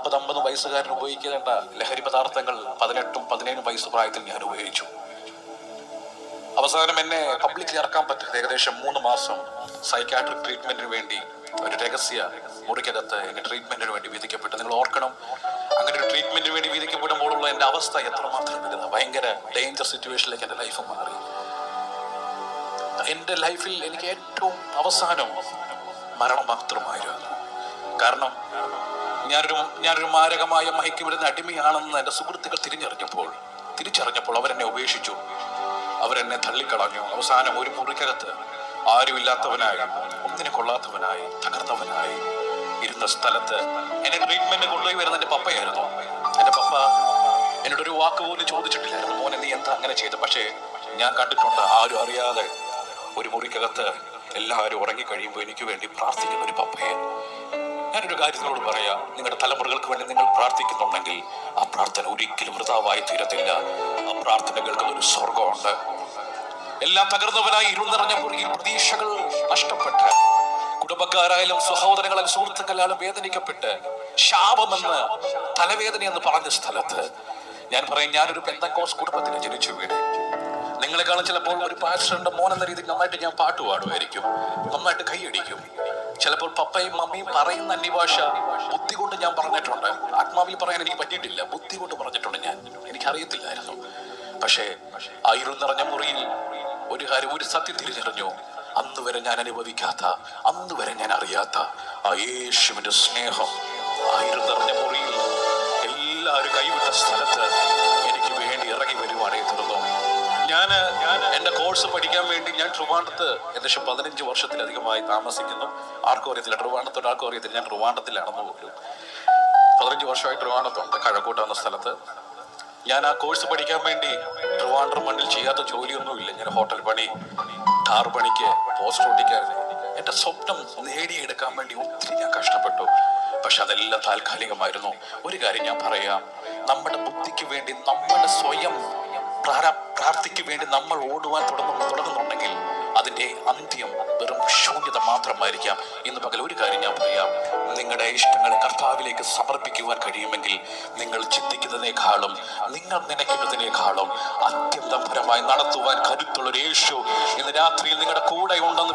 നാൽപ്പത് അമ്പത് വയസ്സുകാരൻ ഉപയോഗിക്കേണ്ട ലഹരി പദാർത്ഥങ്ങൾ പതിനെട്ടും പതിനേഴും വയസ്സ് പ്രായത്തിൽ ഞാൻ ഉപയോഗിച്ചു അവസാനം എന്നെ പബ്ലിക്കിൽ ഇറക്കാൻ പറ്റാതെ ഏകദേശം മൂന്ന് മാസം സൈക്കാട്രിക് ട്രീറ്റ്മെന്റിന് വേണ്ടി ഒരു രഹസ്യ മുറിക്കകത്ത് എന്റെ ട്രീറ്റ്മെന്റിന് വേണ്ടി വിധിക്കപ്പെട്ടു നിങ്ങൾ ഓർക്കണം അങ്ങനെ ഒരു ട്രീറ്റ്മെന്റിന് വേണ്ടി വിധിക്കപ്പെടുമ്പോഴുള്ള എന്റെ അവസ്ഥ എത്രമാത്രം വരുന്ന ഭയങ്കര ഡേഞ്ചർ സിറ്റുവേഷനിലേക്ക് എന്റെ ലൈഫ് മാറി. എന്റെ ലൈഫിൽ എനിക്ക് ഏറ്റവും അവസാനം മരണം മാത്രമായിരുന്നു. കാരണം ഞാനൊരു ഞാനൊരു മാരകമായ മയക്കുമരുന്ന് അടിമയാണെന്ന് എന്റെ സുഹൃത്തുക്കൾ തിരിഞ്ഞറിഞ്ഞപ്പോൾ തിരിച്ചറിഞ്ഞപ്പോൾ അവരെന്നെ ഉപേക്ഷിച്ചു. അവരെന്നെ തള്ളിക്കളഞ്ഞു. അവസാനം ഒരു മുറിക്കകത്ത് ആരുമില്ലാത്തവനായി ഒന്നിനെ കൊള്ളാത്തവനായി തകർന്നവനായി ഇരുന്ന സ്ഥലത്ത് എന്നെ ട്രീറ്റ്മെന്റ് കൊണ്ടുപോയി വരുന്ന എന്റെ പപ്പയായിരുന്നു. എന്റെ പപ്പ എന്നോട് ഒരു വാക്ക് പോലും ചോദിച്ചിട്ടില്ലായിരുന്നു. മോനെ നീ എന്താ അങ്ങനെ ചെയ്തു? പക്ഷേ ഞാൻ കണ്ടിട്ടുണ്ട് ആരും അറിയാതെ ഒരു മുറിക്കകത്ത് എല്ലാവരും ഉറങ്ങിക്കഴിയുമ്പോൾ എനിക്ക് വേണ്ടി പ്രാർത്ഥിക്കുന്ന ഒരു പപ്പയെ. ഞാനൊരു കാര്യം നിങ്ങളോട് പറയാം. നിങ്ങളുടെ തലമുറകൾക്ക് വേണ്ടി നിങ്ങൾ പ്രാർത്ഥിക്കുന്നുണ്ടെങ്കിൽ ആ പ്രാർത്ഥന ഒരിക്കലും വൃതാവായി തീരത്തില്ല. ആ പ്രാർത്ഥന കേൾക്കുന്ന ഒരു സ്വർഗമുണ്ട് എല്ലാം തകർന്നവനായി ഇരുന്നിറഞ്ഞ മുറിയിൽ പ്രതീക്ഷകൾ നഷ്ടപ്പെട്ട് കുടുംബക്കാരായാലും സഹോദരങ്ങളായാലും സുഹൃത്തുക്കളായാലും വേദനിക്കപ്പെട്ട് ശാപമെന്ന് തലവേദന എന്ന് പറഞ്ഞ സ്ഥലത്ത് ഞാൻ പറയും ഞാനൊരു പെന്തക്കോസ് കുടുംബത്തിൽ ജനിച്ചു വീട് നിങ്ങളെ നിങ്ങളെക്കാളും ചിലപ്പോൾ ഒരു പാസ്റ്ററിന്റെ മോൻ എന്ന രീതിയിൽ നന്നായിട്ട് ഞാൻ പാട്ട് പാടുമായിരിക്കും. നന്നായിട്ട് കൈയടിക്കും. ചിലപ്പോൾ പപ്പയും മമ്മിയും പറയുന്ന അന്യഭാഷ ബുദ്ധി കൊണ്ട് ഞാൻ പറഞ്ഞിട്ടുണ്ട്. ആത്മാവിൽ പറയാൻ എനിക്ക് പറ്റിയിട്ടില്ല. ബുദ്ധി കൊണ്ട് പറഞ്ഞിട്ടുണ്ട് ഞാൻ. എനിക്കറിയത്തില്ലായിരുന്നു. പക്ഷേ ആ ഇരുൾ നിറഞ്ഞ മുറിയിൽ ഒരു കാര്യം ഒരു സത്യം തിരിച്ചറിഞ്ഞു. അന്ന് വരെ ഞാൻ അനുഭവിക്കാത്ത അന്ന് വരെ ഞാൻ അറിയാത്ത ആ യേശുവിന്റെ സ്നേഹം ആ നിറഞ്ഞ മുറിയിൽ എല്ലാവരും കൈവിട്ട സ്ഥലത്ത് എനിക്ക് വേണ്ടി ഇറങ്ങി വരുവാണെങ്കിൽ തീർന്നു ഞാൻ കോഴ്സ് പഠിക്കാൻ വേണ്ടി ഞാൻ ട്രിവാണ്ടത്ത് ഏകദേശം പതിനഞ്ച് വർഷത്തിലധികമായി താമസിക്കുന്നു. ആർക്കും അറിയത്തില്ല. ട്രിവാണ്ടത്തോട് ആർക്കും അറിയത്തില്ല. ഞാൻ ട്രിവാണ്ടത്തിലാണെന്ന് പോലും. പതിനഞ്ച് വർഷമായി ട്രിവാണ്ടത്തുണ്ട് കഴക്കൂട്ട എന്ന സ്ഥലത്ത്. ഞാൻ ആ കോഴ്സ് പഠിക്കാൻ വേണ്ടി ട്രിവാണ്ടർ മണ്ണിൽ ചെയ്യാത്ത ജോലിയൊന്നുമില്ല. ഞാൻ ഹോട്ടൽ പണി ടാർ പണിക്ക് പോസ്റ്റ് ഓടിക്കാരനെ എന്റെ സ്വപ്നം നേടിയെടുക്കാൻ വേണ്ടി ഒത്തിരി ഞാൻ കഷ്ടപ്പെട്ടു. പക്ഷെ അതെല്ലാം താൽക്കാലികമായിരുന്നു. ഒരു കാര്യം ഞാൻ പറയാം. നമ്മുടെ ബുദ്ധിക്ക് വേണ്ടി നമ്മുടെ സ്വയം പ്രാർത്ഥിക്ക് വേണ്ടി നമ്മൾ ഓടുവാൻ തുടങ്ങുന്നു തുടങ്ങുന്നുണ്ടെങ്കിൽ അതിന്റെ അന്ത്യം വെറും ശൂന്യത മാത്രമായിരിക്കാം. ഇന്ന് പകൽ ഒരു കാര്യം ഞാൻ പറയാം. നിങ്ങളുടെ ഇഷ്ടങ്ങൾ കർത്താവിലേക്ക് സമർപ്പിക്കുവാൻ കഴിയുമെങ്കിൽ നിങ്ങൾ ചിന്തിക്കുന്നതിനേക്കാളും നിങ്ങൾ നനയ്ക്കുന്നതിനേക്കാളും അത്യന്തപരമായി നടത്തുവാൻ കരുത്തുള്ള ഒരു യേശു ഇന്ന് രാത്രിയിൽ നിങ്ങളുടെ കൂടെ ഉണ്ടെന്ന്